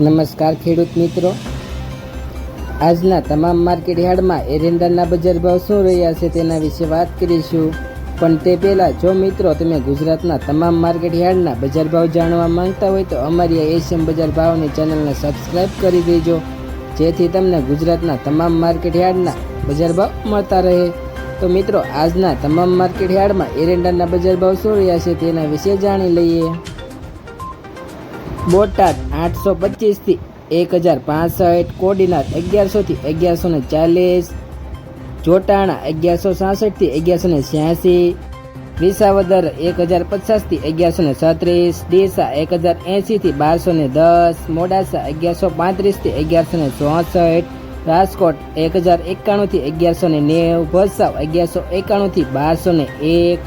નમસ્કાર ખેડૂત મિત્રો. આજના તમામ માર્કેટ યાર્ડમાં એરંડાના બજાર ભાવ શું રહ્યા છે તેના વિશે વાત કરીશું. પણ તે પહેલાં જો મિત્રો તમે ગુજરાતના તમામ માર્કેટ યાર્ડના બજાર ભાવ જાણવા માંગતા હોય તો અમારી એશિયન બજાર ભાવની ચેનલને સબસ્ક્રાઇબ કરી દેજો. જેથી તમને ગુજરાતના તમામ માર્કેટ યાર્ડના બજાર ભાવ મળતા રહે. તો મિત્રો, આજના તમામ માર્કેટ યાર્ડમાં એરંડાના બજાર ભાવ શું રહ્યા છે તેના વિશે જાણી લઈએ. બોટાદ આઠસો પચીસથી એક હજાર પાસઠ, કોડીનાર અગિયારસોથી અગિયારસો ને ચાલીસ, જોટાણા અગિયારસો સાસઠથી અગિયારસો ને છ્યાસી, વિસાવદર એક હજાર પચાસથી અગિયારસો ને છત્રીસ ડીસા એક હજાર એંશીથી બારસો ને દસ, મોડાસા અગિયારસો પાંત્રીસથી અગિયારસો ને ચોસઠ, રાજકોટ એક હજાર એકાણુંથી અગિયારસો ને નેવું, ભચાઉ અગિયારસો એકાણુંથી બારસો ને એક,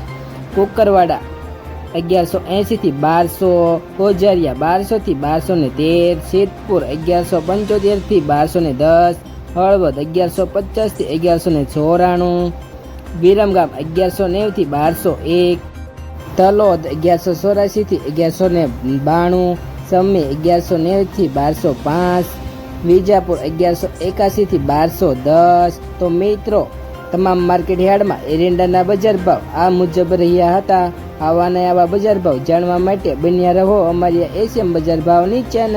કુકરવાડા અગિયારસો એંશીથી બારસો કોજારિયા, બારસોથી બારસો ને તેર સિદ્ધપુર અગિયારસો પંચોતેરથી બારસો ને દસ, હળવદ અગિયારસો પચાસથી અગિયારસો ને ચોરાણું, વિરમગામ અગિયારસો નેવથી બારસો એક, તલોદ અગિયારસો ચોરાશીથી અગિયારસો ને બાણું, સમી અગિયારસો નેવથી બારસો પાંચ, વિજાપુર અગિયારસો એકાશીથી બારસો દસ, તો મિત્રો, તમામ માર્કેટ યાર્ડમાં એરંડાના બજાર ભાવ આ મુજબ રહ્યા હતા. આવા ને આવા બજાર ભાવ જાણવા માટે બન્યા રહો અમારી એશિયન બજાર ભાવની ચેનલ